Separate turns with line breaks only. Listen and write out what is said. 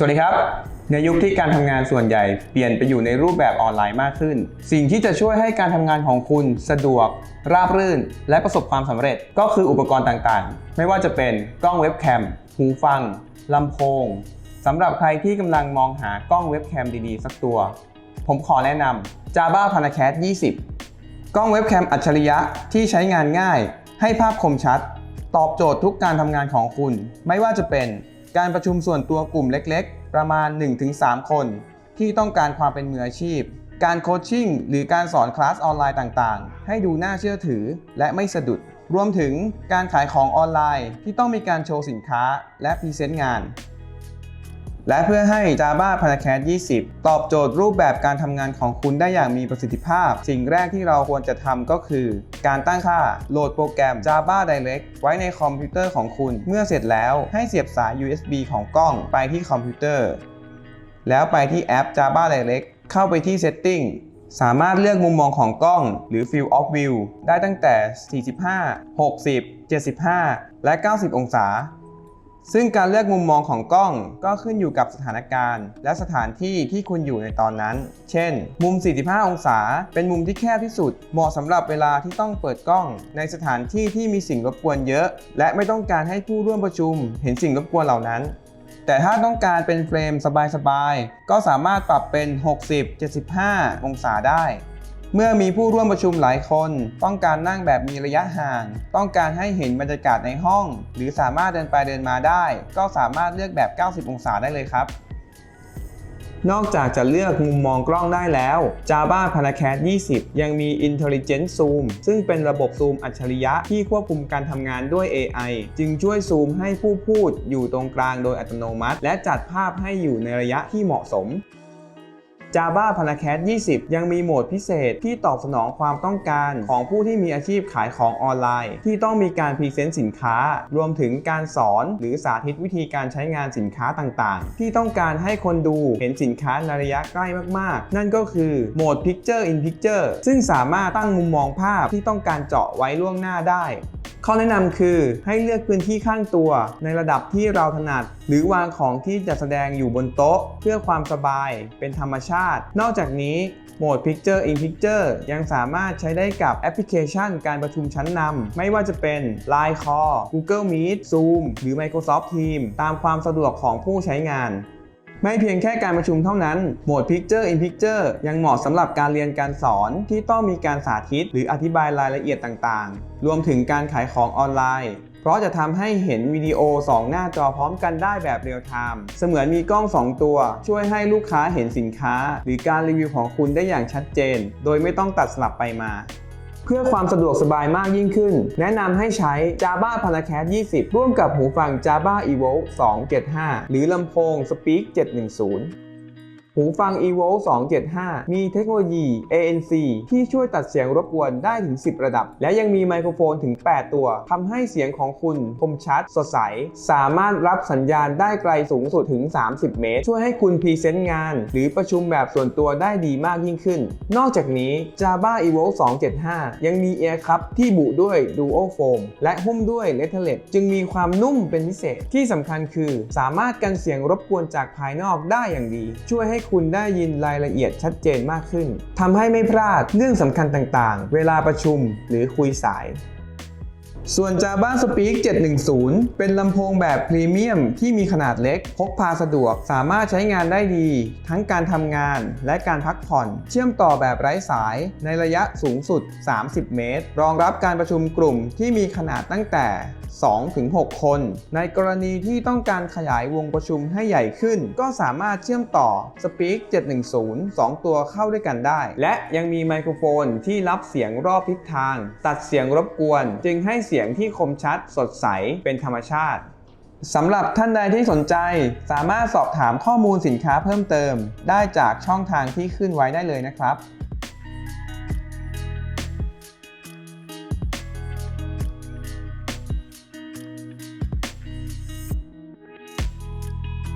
สวัสดีครับ ในยุคที่การทำงานส่วนใหญ่เปลี่ยนไปอยู่ในรูปแบบออนไลน์มากขึ้น สิ่งที่จะช่วยให้การทำงานของคุณสะดวก ราบรื่น และประสบความสำเร็จก็คืออุปกรณ์ต่างๆ ไม่ว่าจะเป็นกล้องเว็บแคมหูฟังลำโพงสำหรับใครที่กำลังมองหากล้องเว็บแคมดีๆ สักตัว ผมขอแนะนำ Java Panacat 20 กล้องเว็บแคมอัจฉริยะที่ใช้งานง่าย ให้ภาพคมชัด ตอบโจทย์ทุกการทำงานของคุณ ไม่ว่าจะเป็น การประชุมส่วนตัวกลุ่มเล็กๆ ประมาณ 1-3 คน ที่ต้องการความเป็นมืออาชีพ การโคชชิ่งหรือการสอนคลาสออนไลน์ต่างๆ ให้ดูน่าเชื่อถือและไม่สะดุด รวมถึงการขายของออนไลน์ที่ต้องมีการโชว์สินค้าและพรีเซนต์งาน และเพื่อให้ Java Panacat 20 ตอบโจทย์รูปแบบการทำงานของคุณได้อย่างมีประสิทธิภาพ สิ่งแรกที่เราควรจะทำก็คือ การตั้งค่าโหลดโปรแกรม Java Direct ไว้ในคอมพิวเตอร์ของคุณ เมื่อเสร็จแล้วให้เสียบสาย USB ของกล้องไปที่คอมพิวเตอร์ แล้วไปที่แอป Java Direct เข้าไปที่ Setting สามารถเลือกมุมมองของกล้องหรือ Field of View ได้ตั้งแต่ 45 60 75 และ 90 องศา ซึ่งการเลือกมุมมองของกล้องก็ขึ้นอยู่กับสถานการณ์ และสถานที่ที่คุณอยู่ในตอนนั้น เช่น มุม 45 องศา เป็นมุมที่แคบที่สุด เหมาะสำหรับเวลาที่ต้องเปิดกล้อง ในสถานที่ที่มีสิ่งรบกวนเยอะ และไม่ต้องการให้ผู้ร่วมประชุม เห็นสิ่งรบกวนเหล่านั้น แต่ถ้าต้องการเป็นเฟรมสบายๆ ก็สามารถปรับเป็น 60-75 องศาได้ เมื่อมีผู้ร่วมประชุมหลายคน ต้องการนั่งแบบมีระยะห่าง ต้องการให้เห็นบรรยากาศในห้อง หรือสามารถเดินไปเดินมาได้ ก็สามารถเลือกแบบ 90 องศาได้เลยครับ นอกจากจะเลือกมุมมองกล้องได้แล้ว Java Panacat 20 ยังมี Intelligent Zoom ซึ่งเป็นระบบซูมอัจฉริยะที่ควบคุมการทำงานด้วย AI จึงช่วยซูมให้ผู้พูดอยู่ตรงกลางโดยอัตโนมัติ และจัดภาพให้อยู่ในระยะที่เหมาะสม Java Panacat 20 ยังมีโหมดพิเศษที่ตอบสนองความต้องการของผู้ที่มีอาชีพขายของออนไลน์ ที่ต้องมีการพรีเซนต์สินค้า รวมถึงการสอนหรือสาธิตวิธีการใช้งานสินค้าต่างๆ ที่ต้องการให้คนดูเห็นสินค้าในระยะใกล้มากๆ นั่นก็คือโหมด Picture in Picture ซึ่งสามารถตั้งมุมมองภาพที่ต้องการเจาะไว้ล่วงหน้าได้ ข้อแนะนำคือให้เลือกพื้นที่ข้างตัว ในระดับที่เราถนัด หรือวางของที่จะแสดงอยู่บนโต๊ะ เพื่อความสบายเป็นธรรมชาติ นอกจากนี้โหมด Picture in Picture ยังสามารถใช้ได้กับแอปพลิเคชันการประชุมชั้นนำไม่ว่าจะเป็น Line Call Google Meet Zoom หรือ Microsoft Teams ตามความสะดวกของผู้ใช้งาน ไม่เพียงแค่การประชุมเท่านั้นโหมด Picture in Picture ยังเหมาะสำหรับการเรียนการสอนที่ต้องมีการสาธิต หรืออธิบายรายละเอียดต่างๆ รวมถึงการขายของออนไลน์ เพราะจะทำให้เห็นวิดีโอ 2 หน้าจอพร้อมกันได้แบบเรียลไทม์เสมือนมีกล้อง 2 ตัว ช่วยให้ลูกค้าเห็นสินค้า หรือการรีวิวของคุณได้อย่างชัดเจน โดยไม่ต้องตัดสลับไปมา พื่อความสะดวกสบายมากยิ่งขึ้น แนะนำให้ใช้ Java Panacat 20 ร่วมกับหูฟัง Java Evoke 275 หรือลำโพง Speak 710 หูฟัง evo 275 มีเทคโนโลยี ANC ที่ช่วยตัดเสียงรบกวนได้ถึง 10 ระดับ และยังมีไมโครโฟนถึง 8 ตัวทำให้เสียงของคุณคมชัด สดใส สามารถรับสัญญาณได้ไกลสูงสุดถึง 30 เมตร ช่วยให้คุณพรีเซนต์งาน หรือประชุมแบบส่วนตัวได้ดีมากยิ่งขึ้น นอกจากนี้ Java evo 275 ยังมี Air Cup ที่บุด้วย Duo Foam และหุ้มด้วย l e t h e r l e t จึงมีความนุ่มเป็นพิเศษที่สำคัญคือ สามารถกันเสียงรบกวนจากภายนอกได้อย่างดี ช่วยให้คุณได้ยินรายละเอียดชัดเจนมากขึ้นทำให้ไม่พลาดเรื่องสำคัญต่างๆ เวลาประชุมหรือคุยสาย ส่วน Java Speak 710 เป็นลำโพงแบบพรีเมียมที่มีขนาดเล็ก พกพาสะดวก สามารถใช้งานได้ดี ทั้งการทำงานและการพักผ่อน เชื่อมต่อแบบไร้สายในระยะสูงสุด 30 เมตร รองรับการประชุมกลุ่มที่มีขนาดตั้งแต่ 2-6 คน ในกรณีที่ต้องการขยายวงประชุมให้ใหญ่ขึ้น ก็สามารถเชื่อมต่อ Speak 710 2 ตัวเข้าด้วยกันได้ และยังมีไมโครโฟนที่รับเสียงรอบทิศทาง ตัดเสียงรบกวน จึงให้เสียสียงที่คมชัด สดใส เป็นธรรมชาติสำหรับท่านใดที่สนใจ สามารถสอบถามข้อมูลสินค้าเพิ่มเติม ได้จากช่องทางที่ขึ้นไว้ได้เลยนะครับ